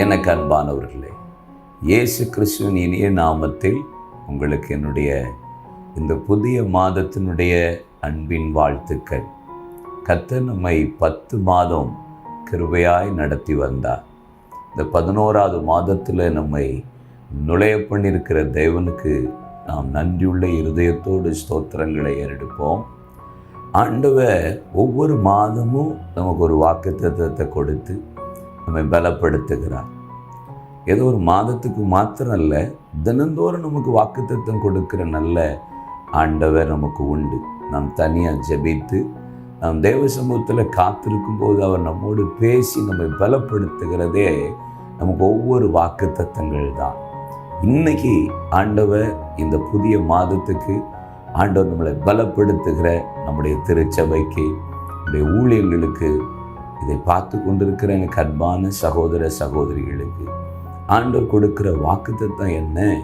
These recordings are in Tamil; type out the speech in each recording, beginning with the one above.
எனக்கு அன்பானவர்களே இயேசு கிறிஸ்துவின் இனிய நாமத்தில் உங்களுக்கு என்னுடைய இந்த புதிய மாதத்தினுடைய அன்பின் வாழ்த்துக்கள். கத்த நம்மை பத்து மாதம் கிருபையாய் நடத்தி வந்தார். இந்த பதினோராவது மாதத்தில் நம்மை நுழைய பண்ணியிருக்கிற தேவனுக்கு நாம் நன்றியுள்ள இருதயத்தோடு ஸ்தோத்திரங்களை ஏறெடுப்போம். ஆண்டவர் ஒவ்வொரு மாதமும் நமக்கு ஒரு வாக்குத்தத்தத்தை கொடுத்து நம்மை பலப்படுத்துகிறார். ஏதோ ஒரு மாதத்துக்கு மாத்திரம் அல்ல தினந்தோறும் நமக்கு வாக்குத்தத்தம் கொடுக்கிற நல்ல ஆண்டவர் நமக்கு உண்டு. நாம் தனியாக ஜெபித்து நாம் தேவ சமூகத்தில் காத்திருக்கும் போது அவர் நம்மோடு பேசி நம்மை பலப்படுத்துகிறதே நமக்கு ஒவ்வொரு வாக்குத்தத்தங்கள் தான். இன்னைக்கு ஆண்டவர் இந்த புதிய மாதத்துக்கு ஆண்டவர் நம்மளை பலப்படுத்துகிற நம்முடைய திருச்சபைக்கு நம்முடைய ஊழியர்களுக்கு இதை பார்த்து கொண்டிருக்கிற எனக்கு அன்பான சகோதர சகோதரிகளுக்கு ஆண்டவர் கொடுக்குற வாக்குத்தத்தம் என்ன?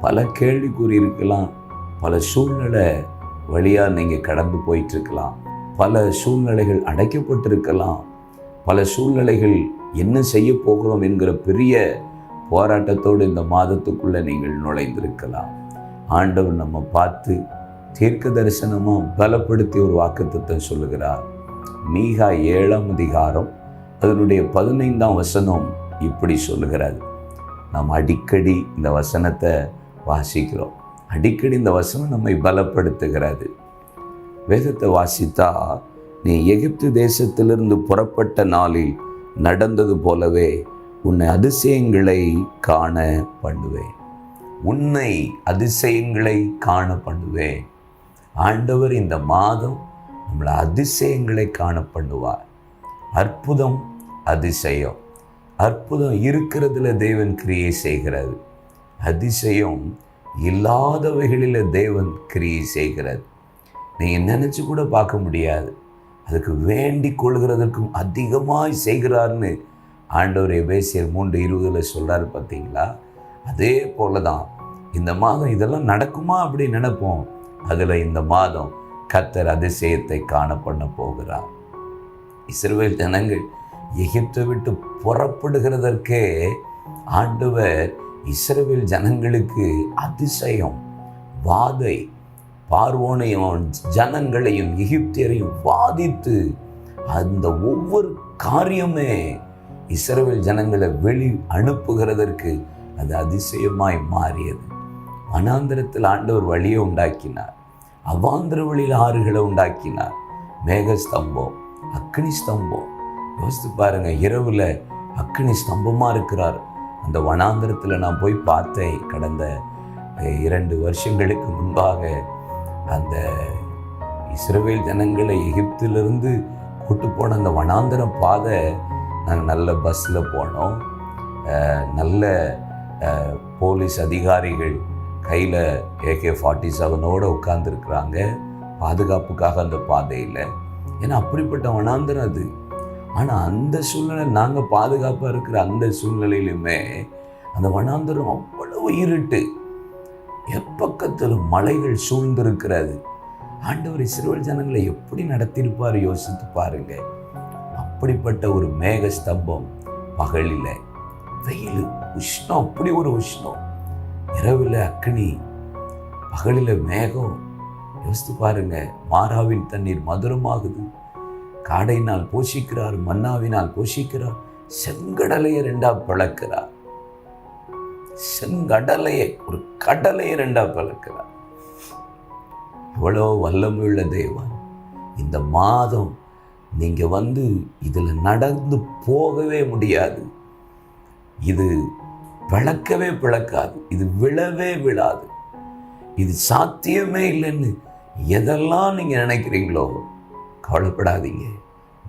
பல கேள்விக்குறி இருக்கலாம் பல சூழ்நிலை வழியாக நீங்கள் கடந்து போயிட்டுருக்கலாம். பல சூழ்நிலைகள் அடைக்கப்பட்டிருக்கலாம். பல சூழ்நிலைகள் என்ன செய்ய போகிறோம் என்கிற பெரிய போராட்டத்தோடு இந்த மாதத்துக்குள்ளே நீங்கள் நுழைந்திருக்கலாம். ஆண்டவர் நம்ம பார்த்து தீர்க்க தரிசனமாக பலப்படுத்தி ஒரு வாக்குத்தத்தை சொல்லுகிறார். மீகா ஏழாம் அதிகாரம் அதனுடைய பதினைந்தாம் வசனம். இப்படி சொல்லுகிறார். நாம் அடிக்கடி இந்த வசனத்தை வாசிக்கிறோம். அடிக்கடி இந்த வசனம் நம்மை பலப்படுத்துகிறது. வேதத்தை வாசித்தா நீ எகிப்து தேசத்திலிருந்து புறப்பட்ட நாளில் நடந்தது போலவே உன்னை அதிசயங்களை காண பண்ணுவேன். உன்னை அதிசயங்களை காண பண்ணுவேன். ஆண்டவர் இந்த மாதம் நம்மளை அதிசயங்களை காண பண்ணுவார். அற்புதம் அதிசயம். அற்புதம் இருக்கிறதுல தேவன் கிரியை செய்கிறது அதிசயம் இல்லாதவைகளில் தேவன் கிரியை செய்கிறது நீங்கள் நினச்சி கூட பார்க்க முடியாது. அதுக்கு வேண்டி கொள்கிறதற்கும் அதிகமாய் செய்கிறார்னு ஆண்டவர் எபேசியர் மூன்று இருபதில் சொல்கிறாரு பார்த்தீங்களா? அதே போல தான் இந்த மாதம் இதெல்லாம் நடக்குமா அப்படி நினைப்போம். அதில் இந்த மாதம் கத்தர் அதிசயத்தை காண பண்ண போகிறார். இஸ்ரவேல் ஜனங்கள் எகிப்தை விட்டு புறப்படுகிறதற்கே ஆண்டவர் இஸ்ரவேல் ஜனங்களுக்கு அதிசயம். வாதை பார்வோனையும் ஜனங்களையும் எகிப்தியரையும் வாதித்து அந்த ஒவ்வொரு காரியமே இஸ்ரவேல் ஜனங்களை வெளி அனுப்புகிறதற்கு அது அதிசயமாய் மாறியது. வனாந்திரத்தில் ஆண்டவர் வழியை உண்டாக்கினார். அவாந்திர வழியில் ஆறுகளை உண்டாக்கினார். மேகஸ்தம்பம் அக்னி ஸ்தம்பம் யோசித்து பாருங்க இரவில் அக்னி ஸ்தம்பமாக இருக்கிறார். அந்த வனாந்திரத்தில் நான் போய் பார்த்தேன் கடந்த இரண்டு வருஷங்களுக்கு முன்பாக. அந்த இஸ்ரவேல் ஜனங்களை எகிப்திலிருந்து கூட்டு போன அந்த வனாந்திர பாதை நாங்கள் நல்ல பஸ்ஸில் போனோம். நல்ல போலீஸ் அதிகாரிகள் கையில் ஏகே ஃபார்ட்டி செவனோடு உட்காந்துருக்குறாங்க பாதுகாப்புக்காக அந்த பாதையில். ஏன்னா அப்படிப்பட்ட வனாந்திரம் அது. ஆனால் அந்த சூழ்நிலை நாங்கள் பாதுகாப்பாக இருக்கிற அந்த சூழ்நிலையிலுமே அந்த வனாந்தரம் அவ்வளவு இருட்டு. எப்பக்கத்தில் மலைகள் சூழ்ந்திருக்கிறது. ஆண்டவர் சிறுவர் ஜனங்களை எப்படி நடத்தியிருப்பார் யோசித்து பாருங்க. அப்படிப்பட்ட ஒரு மேக ஸ்தம்பம் பகலில் வெயில் உஷ்ணம் அப்படி ஒரு உஷ்ணம். இரவில் அக்னி பகலில் மேகம். யோசித்து பாருங்க மாறாவின் தண்ணீர் மதுரமாகுது. காடையினால் போஷிக்கிறார் மன்னாவினால் போஷிக்கிறார் செங்கடலையை ரெண்டா பிளக்கிறார். செங்கடலையை ஒரு கடலையை ரெண்டா பிளக்கிறார். இவ்வளோ வல்லமுள்ள தேவன். இந்த மாதம் நீங்கள் வந்து இதில் நடந்து போகவே முடியாது. இது பிளக்கவே பிளக்காது இது விழவே விழாது. இது சாத்தியமே இல்லைன்னு எதெல்லாம் நீங்கள் நினைக்கிறீங்களோ கவலைப்படாதீங்க.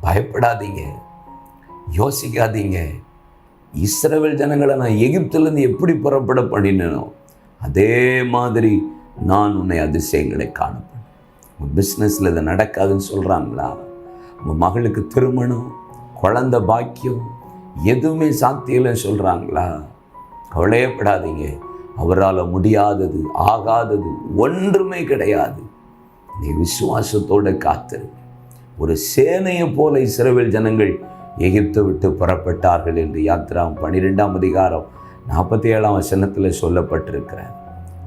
பயப்படாதீங்க. யோசிக்காதீங்க. இஸ்ரவேல் ஜனங்களை நான் எகிப்திலேருந்து எப்படி புறப்பட பண்ணினோ அதே மாதிரி நான் உன்னை அதிசயங்களை காணப்பேன் உங்கள் பிஸ்னஸில் இது நடக்காதுன்னு சொல்கிறாங்களா உங்கள் மகளுக்கு திருமணம் குழந்த பாக்கியம் எதுவுமே சாத்தியலைன்னு சொல்கிறாங்களா கவலையப்படாதீங்க. அவரால் முடியாதது ஆகாதது ஒன்றுமே கிடையாது. நீ விசுவாசத்தோடு காத்திரு. ஒரு சேனையை போல இஸ்ரவேல் ஜனங்கள் எகிப்து விட்டு புறப்பட்டார்கள் என்று யாத்திராம் பன்னிரெண்டாம் அதிகாரம் நாற்பத்தி ஏழாம் வசனத்தில் சொல்லப்பட்டிருக்கிறார்.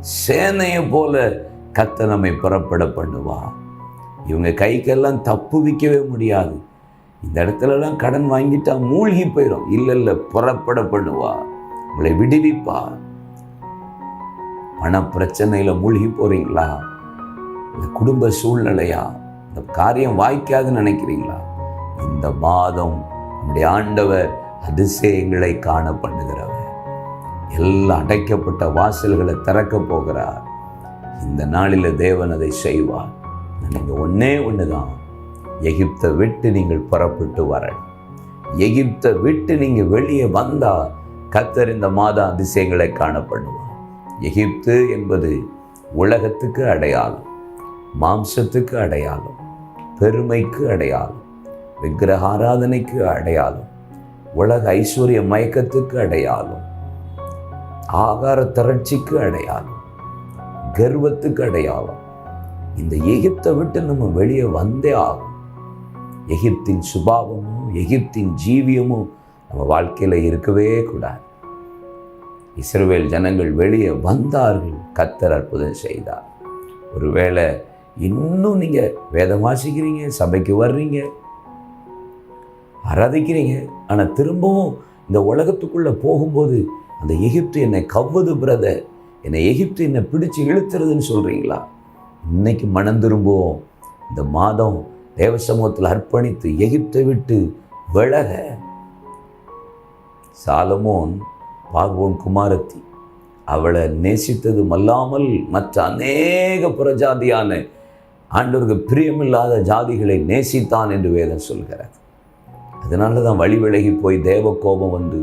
சேனையை போல கத்த நம்மை புறப்பட பண்ணுவா. இவங்க கைக்கெல்லாம் தப்பு விற்கவே முடியாது. இந்த இடத்துலலாம் கடன் வாங்கிட்டா மூழ்கி போயிடும் இல்லை இல்லை புறப்பட பண்ணுவா. உங்களை விடுவிப்பா. பண பிரச்சனையில் மூழ்கி போகிறீங்களா இந்த குடும்ப சூழ்நிலையா? இந்த காரியம் வாய்க்காதுன்னு நினைக்கிறீங்களா? இந்த மாதம் நம்முடைய ஆண்டவர் அதிசயங்களை காண பண்ணுகிறவர். எல்லாம் அடைக்கப்பட்ட வாசல்களை திறக்க போகிறார். இந்த நாளில் தேவன் அதை செய்வார். நீங்கள் ஒன்றே ஒன்று தான் எகிப்தை விட்டு நீங்கள் புறப்பட்டு வரணும். எகிப்தை விட்டு நீங்கள் வெளியே வந்தால் கத்தர் இந்த மாத அதிசயங்களை காணப்படுவார் எகிப்து என்பது உலகத்துக்கு அடையாளம். மாம்சத்துக்கு அடையாளம். பெருமைக்கு அடையாளம் விக்கிரக ஆராதனைக்கு அடையாளம் உலக ஐஸ்வர்ய மயக்கத்துக்கு அடையாளம் ஆகார திரட்சிக்கு அடையாளம் கர்வத்துக்கு அடையாளம். இந்த எகிப்தை விட்டு நம்ம வெளியே வந்தே ஆகும் எகிப்தின் சுபாவமும் எகிப்தின் ஜீவியமும் நம்ம வாழ்க்கையில் இருக்கவே கூடாது. இஸ்ரவேல் ஜனங்கள் வெளியே வந்தார்கள் கத்தர் அற்புதம் செய்தார். ஒருவேளை இன்னும் நீங்கள் வேதம் வாசிக்கிறீங்க சபைக்கு வர்றீங்க ஆராதிக்கிறீங்க. ஆனால் திரும்பவும் இந்த உலகத்துக்குள்ளே போகும்போது அந்த எகிப்து என்னை கவ்வது பிரதர் என்னை எகிப்து என்னை பிடிச்சு இழுத்துறதுன்னு சொல்கிறீங்களா இன்னைக்கு மனம் திரும்புவோம். இந்த மாதம் தேவ சமூகத்தில் அர்ப்பணித்து எகிப்தை விட்டு விலக. சாலமோன் பார்வோன் குமாரத்தி அவளை நேசித்ததும் அல்லாமல் மற்ற அநேக புறஜாதியான ஆண்டவருக்கு பிரியமில்லாத ஜாதிகளை நேசித்தான் என்று வேதம் சொல்கிறார் அதனால தான் வழி விலகி போய் தேவ கோபம் வந்து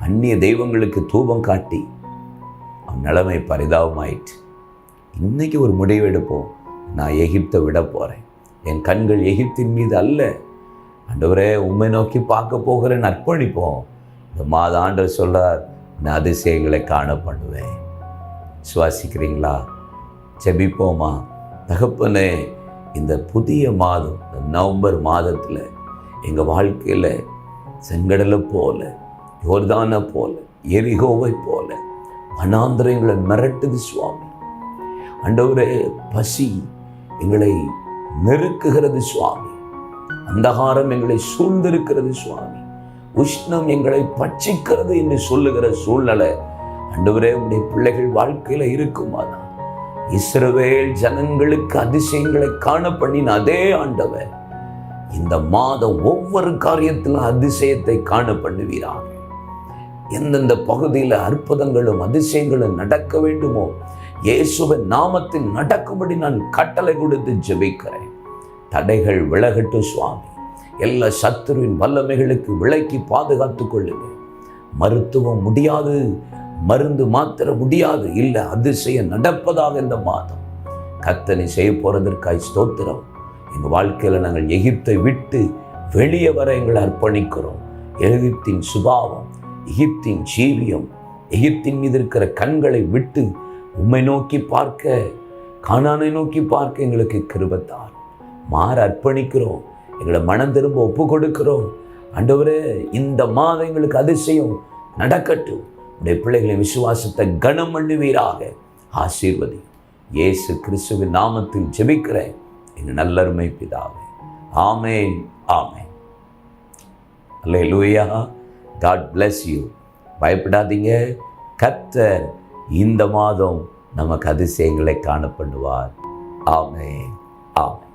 அந்நிய தெய்வங்களுக்கு தூபம் காட்டி அவன் நிலைமை பரிதாபமாயிற்று. இன்னைக்கு ஒரு முடிவு எடுப்போம். நான் எகிப்தை விட போகிறேன் என் கண்கள் எகிப்தின் மீது அல்ல. ஆண்டவரே உண்மை நோக்கி பார்க்க போகிறேன் அர்ப்பணிப்போம் இந்த மாத ஆண்டவர் சொல்றார் நான் அதிசயங்களை காண பண்ணுவேன் சுவாசிக்கிறீங்களா ஜெபிப்போமா? தகப்பனே இந்த புதிய மாதம் இந்த நவம்பர் மாதத்தில் எங்கள் வாழ்க்கையில் செங்கடலை போல யோர்தானை போல எரிகோவை போல வனாந்திரங்களை மிரட்டுது சுவாமி. அண்டவரே பசி எங்களை நெருக்குகிறது சுவாமி. அந்தகாரம் எங்களை சூழ்ந்திருக்கிறது சுவாமி. உஷ்ணம் எங்களை பட்சிக்கிறது என்று சொல்லுகிற சூழ்நிலை அண்டவரே உடைய பிள்ளைகள் வாழ்க்கையில் இருக்குமாதான் இஸ்ரவேல் ஜனங்களுக்கு அதிசயங்களை காண பண்ணின அதே ஆண்டவர் இந்த மாதம் ஒவ்வொரு காரியத்திலும் அதிசயத்தை காண பண்ணுவீராக எந்தெந்த பகுதியில் அற்புதங்களும் அதிசயங்களும் நடக்க வேண்டுமோ இயேசுவின் நாமத்தில் நடக்கும்படி நான் கட்டளை கொடுத்து ஜெபிக்கிறேன். தடைகள் விலகட்டும் சுவாமி. எல்லா சத்துருவின் வல்லமைகளுக்கு விலக்கி பாதுகாத்து கொள்ளுங்க மருத்துவம் முடியாது மருந்து மாத்திர முடியாது இல்லை அதிசயம் நடப்பதாக இந்த மாதம். கத்தனை செய்ய போகிறதற்காய் ஸ்தோத்திரம். எங்கள் வாழ்க்கையில் நாங்கள் எகிப்தை விட்டு வெளியே வர எங்களை அர்ப்பணிக்கிறோம். எகிப்தின் சுபாவம் எகிப்தின் ஜீவியம் எகிப்தின் மீது இருக்கிற கண்களை விட்டு உம்மை நோக்கி பார்க்க காணானை நோக்கி பார்க்க எங்களுக்கு கிருபத்தார் மாற அர்ப்பணிக்கிறோம். எங்களை மனம் திரும்ப ஒப்பு கொடுக்கிறோம். அண்டவரே இந்த மாதம் எங்களுக்கு அதிசயம் நடக்கட்டும். உடைய பிள்ளைகளின் விசுவாசத்தை கனம் பண்ணுவீராக ஆசீர்வதி இயேசு கிறிஸ்துவின் நாமத்தில் ஜெபிக்கிற எங்கள் நல்லருமை பிதாவே. ஆமேன் ஆமேன். அல்ல லூயா காட் பிளஸ் யூ பயப்படாதீங்க. கத்தர் இந்த மாதம் நமக்கு அதிசயங்களை காணப்படுவார். ஆமே ஆமே